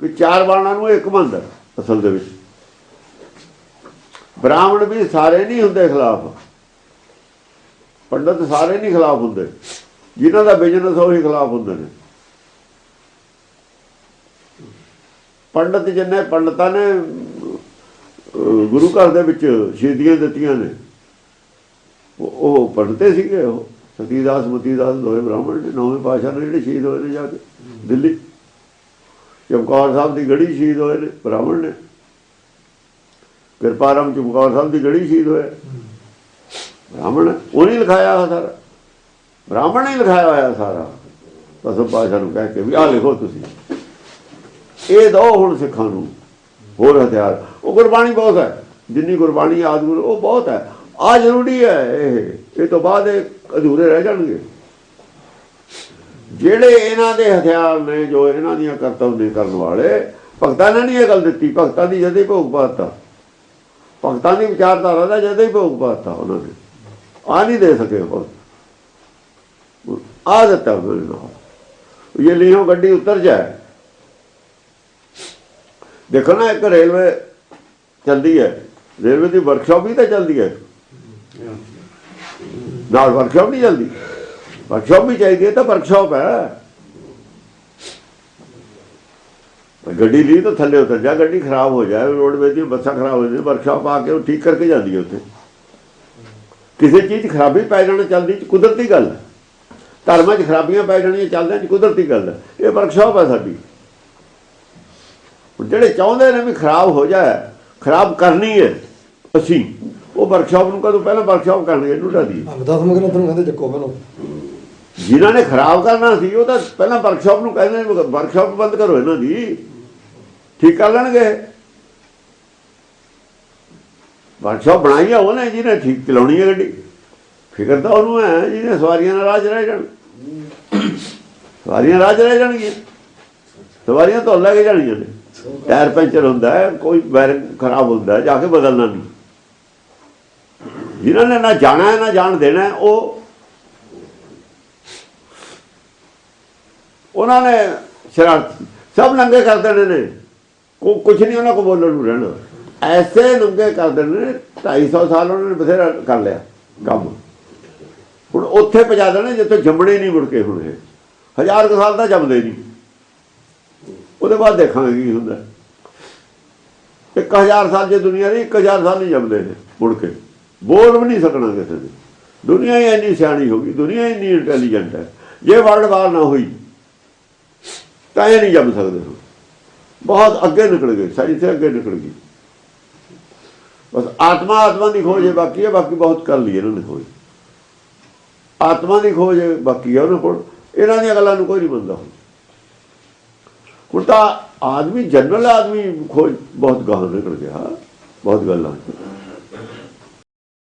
ਕਿ ਚਾਰ ਬਾਣਾਂ ਨੂੰ ਇੱਕ ਮੰਨਦਾ ਅਸਲ ਦੇ ਵਿੱਚ। ਬ੍ਰਾਹਮਣ ਵੀ ਸਾਰੇ ਨਹੀਂ ਹੁੰਦੇ ਖਿਲਾਫ। ਪੰਡਤ ਸਾਰੇ ਨਹੀਂ ਖਿਲਾਫ ਹੁੰਦੇ। ਜਿਨ੍ਹਾਂ ਦਾ ਬਿਜ਼ਨਸ ਉਹੀ ਖਿਲਾਫ ਹੁੰਦੇ ਨੇ। ਪੰਡਤ ਜਿੰਨੇ ਪੰਡਤਾਂ ਨੇ ਗੁਰੂ ਘਰ ਦੇ ਵਿੱਚ ਸ਼ਹੀਦੀਆਂ ਦਿੱਤੀਆਂ ਨੇ, ਉਹ- ਉਹ ਪੰਡਤੇ ਸੀਗੇ ਉਹ। ਸਤੀਦਾਸ, ਮਤੀਦਾਸ ਦੋਵੇਂ ਬ੍ਰਾਹਮਣ ਨੇ, ਨੌਵੇਂ ਪਾਸ਼ਾ ਨੇ ਜਿਹੜੇ ਸ਼ਹੀਦ ਹੋਏ ਨੇ ਜਾ ਕੇ। ਦਿੱਲੀ। ਚਮਕੌਰ ਸਾਹਿਬ ਦੀ ਗੜੀ ਸ਼ਹੀਦ ਹੋਏ ਨੇ, ਬ੍ਰਾਹਮਣ ਨੇ। ਕਿਰਪਾਰਮ ਚਮਕੌਰ ਸਾਹਿਬ ਦੀ ਗੜੀ ਸ਼ਹੀਦ ਹੋਏ। ਬ੍ਰਾਹਮਣ ਹੈ। ਉਹਨੇ ਲਿਖਾਇਆ ਹੋਇਆ ਸਾਰਾ। ਬ੍ਰਾਹਮਣ ਨੇ ਲਿਖਾਇਆ ਹੋਇਆ ਸਾਰਾ। ਦਸਮ ਪਾਸ਼ਾ ਨੂੰ ਕਹਿ ਕੇ ਵੀ ਆਹ ਲਿਖੋ ਤੁਸੀਂ। ਇਹ ਦੋ ਹੁਣ ਸਿੱਖਾਂ ਨੂੰ ਹੋਰ ਹਥਿਆਰ। ਉਹ ਗੁਰਬਾਣੀ ਬਹੁਤ ਹੈ। ਜਿੰਨੀ ਗੁਰਬਾਣੀ ਆਦਿ ਉਹ ਬਹੁਤ ਹੈ। ਆ ਜ਼ਰੂਰੀ ਹੈ ਇਹ। ਇਹ ਤੋਂ ਬਾਅਦ ਇਹ ਅਧੂਰੇ ਰਹਿ ਜਾਣਗੇ। ਜਿਹੜੇ ਇਹਨਾਂ ਦੇ ਹਥਿਆਰ ਨੇ, ਜੋ ਇਹਨਾਂ ਦੀਆਂ ਕਰਤਵ ਨੇ ਕਰਨ ਵਾਲੇ, ਭਗਤਾਂ ਨੇ ਨਹੀਂ ਇਹ ਗੱਲ ਦਿੱਤੀ। ਭਗਤਾਂ ਦੀ ਜਦੇ ਹੀ ਭੋਗ ਪਾਤਾ। ਭਗਤਾਂ ਦੀ ਵਿਚਾਰਧਾਰਾ ਦਾ ਜਦੇ ਹੀ ਭੋਗ ਪਾਤਾ ਉਹਨਾਂ ਨੇ। ਆ ਨਹੀਂ ਦੇ ਸਕੇ ਉਹ ਆ ਦਿੱਤਾ ਉਹਨਾਂ ਨੇ ਇਹ ਲਿਓ ਗੱਡੀ ਉਤਰ ਜਾਏ। ਦੇਖੋ ਨਾ, ਇੱਕ ਰੇਲਵੇ ਚੱਲਦੀ ਹੈ। ਰੇਲਵੇ ਦੀ ਵਰਕਸ਼ਾਪ ਵੀ ਤਾਂ ਚੱਲਦੀ ਹੈ। ਨਾਲ ਵਰਕਸ਼ਾਪ ਨਹੀਂ ਚੱਲਦੀ। ਵਰਕਸ਼ਾਪ ਵੀ ਚਾਹੀਦੀ ਹੈ ਤਾਂ ਵਰਕਸ਼ਾਪ ਹੈ। ਗੱਡੀ ਲਈ ਤਾਂ ਥੱਲੇ ਉਤਰ ਜਾ, ਗੱਡੀ ਖਰਾਬ ਹੋ ਜਾਏ ਰੋਡਵੇਜ਼ ਦੀ ਬੱਸਾਂ ਖਰਾਬ ਹੋ ਜਾਂਦੀ ਵਰਕਸ਼ਾਪ ਆ ਕੇ ਉਹ ਠੀਕ ਕਰਕੇ ਜਾਂਦੀ ਹੈ ਉੱਥੇ। ਕਿਸੇ ਚੀਜ਼ ਖਰਾਬੀ ਪੈ ਜਾਣਾ ਚੱਲਦੀ ਕੁਦਰਤੀ ਗੱਲ ਹੈ। ਧਰਮਾਂ 'ਚ ਖਰਾਬੀਆਂ ਪੈ ਜਾਣੀਆਂ ਚੱਲਦਿਆਂ ਚ ਕੁਦਰਤੀ ਗੱਲ ਹੈ। ਇਹ ਵਰਕਸ਼ਾਪ ਹੈ ਸਾਡੀ। ਜਿਹੜੇ ਚਾਹੁੰਦੇ ਨੇ ਵੀ ਖਰਾਬ ਹੋ ਜਾਏ, ਖਰਾਬ ਕਰਨੀ ਹੈ ਅਸੀਂ, ਉਹ ਵਰਕਸ਼ਾਪ ਨੂੰ ਕਦੋਂ ਪਹਿਲਾਂ ਵਰਕਸ਼ਾਪ ਕਰਨਗੇ, ਇਹਨੂੰ ਢਾਦੀ ਦਸ ਮਗਰ ਤੁਹਾਨੂੰ ਕਹਿੰਦੇ ਚੱਕੋ ਮੈਨੂੰ ਜਿਨ੍ਹਾਂ ਨੇ ਖਰਾਬ ਕਰਨਾ ਸੀ, ਉਹ ਤਾਂ ਪਹਿਲਾਂ ਵਰਕਸ਼ਾਪ ਨੂੰ ਕਹਿੰਦੇ ਨੇ ਵਰਕਸ਼ਾਪ ਬੰਦ ਕਰੋ ਇਹਨਾਂ ਦੀ। ਠੀਕ ਕਰ ਲੈਣਗੇ। ਵਰਕਸ਼ਾਪ ਬਣਾਈ ਆ ਉਹਨੇ ਜਿਹਨੇ ਠੀਕ ਚਲਾਉਣੀ ਹੈ ਗੱਡੀ। ਫਿਕਰ ਤਾਂ ਉਹਨੂੰ ਹੈ, ਜਿਹਨੇ ਸਵਾਰੀਆਂ ਨਾਲ ਰਾਜ ਰਹਿ ਜਾਣ। ਸਵਾਰੀਆਂ ਰਾਜ ਰਹਿ ਜਾਣਗੀਆਂ। ਸਵਾਰੀਆਂ ਤੋਂ ਲੈ ਕੇ ਜਾਣੀਆਂ ਨੇ। ਟਾਇਰ ਪੈਂਚਰ ਹੁੰਦਾ ਹੈ, ਕੋਈ ਬੈਰਿੰਗ ਖਰਾਬ ਹੁੰਦਾ ਜਾ ਕੇ ਬਦਲਣਾ ਨਹੀਂ। ਜਿਨ੍ਹਾਂ ਨੇ ਨਾ ਜਾਣਾ ਹੈ, ਨਾ ਜਾਣ ਦੇਣਾ ਉਹ ਉਹਨਾਂ ਨੇ ਸ਼ਰਾਰਤ ਸਭ ਨੰਗੇ ਕਰ ਦੇਣੇ ਨੇ। ਕੋ ਕੁਝ ਨਹੀਂ ਉਹਨਾਂ ਕੋ ਬੋਲਣ ਨੂੰ ਰਹਿਣਾ ਐਸੇ ਨੰਗੇ ਕਰ ਦੇਣੇ ਨੇ 250 ਸਾਲ ਉਹਨਾਂ ਨੇ ਬਥੇਰਾ ਕਰ ਲਿਆ ਕੰਮ। ਹੁਣ ਉੱਥੇ ਪਹੁੰਚਾ ਦੇਣੇ, ਜਿੱਥੇ ਜੰਮਣੇ ਨਹੀਂ ਮੁੜ ਕੇ ਹੁਣ ਇਹ। ਹਜ਼ਾਰ ਕੁ ਸਾਲ ਦਾ ਜੰਮਦੇ ਨਹੀਂ। ਉਹਦੇ ਬਾਅਦ ਦੇਖਾਂਗੇ ਕੀ ਹੁੰਦਾ। 1000 ਸਾਲ ਜੇ ਦੁਨੀਆ ਦੀ 1000 ਸਾਲ ਨਹੀਂ ਜੰਮਦੇ ਨੇ ਮੁੜ ਕੇ। ਬੋਲ ਵੀ ਨਹੀਂ ਸਕਣਾ ਕਿਸੇ ਨੇ ਦੁਨੀਆ ਹੀ ਇੰਨੀ ਸਿਆਣੀ ਹੋ ਗਈ, ਦੁਨੀਆ ਹੀ ਇੰਨੀ ਇੰਟੈਲੀਜੈਂਟ ਹੈ। ਜੇ ਵਰਲਡ ਵਾਰ ਨਾ ਹੋਈ ਤਾਂ ਇਹ ਨਹੀਂ ਜੰਮ ਸਕਦੇ ਹੁਣ? ਬਹੁਤ ਅੱਗੇ ਨਿਕਲ ਗਏ ਸਾਇੰਸ ਅੱਗੇ ਨਿਕਲ ਗਈ। ਬਸ ਆਤਮਾ ਆਤਮਾ ਦੀ ਖੋਜ ਹੈ ਬਾਕੀ ਹੈ ਬਾਕੀ ਬਹੁਤ ਕਰ ਲਈ ਇਹਨਾਂ ਨੇ ਖੋਜ। ਆਤਮਾ ਦੀ ਖੋਜ ਹੈ, ਬਾਕੀ ਹੈ ਉਹਨਾਂ ਕੋਲ। ਇਹਨਾਂ ਦੀਆਂ ਗੱਲਾਂ ਨੂੰ ਕੋਈ ਨਹੀਂ ਮੰਨਦਾ ਹੁਣ। ਹੁਣ ਤਾਂ ਆਦਮੀ ਜਨਰਲ ਆਦਮੀ ਖੋਜ ਬਹੁਤ ਗਾਹ ਨਿਕਲ ਗਿਆ ਬਹੁਤ ਗੱਲਾਂ।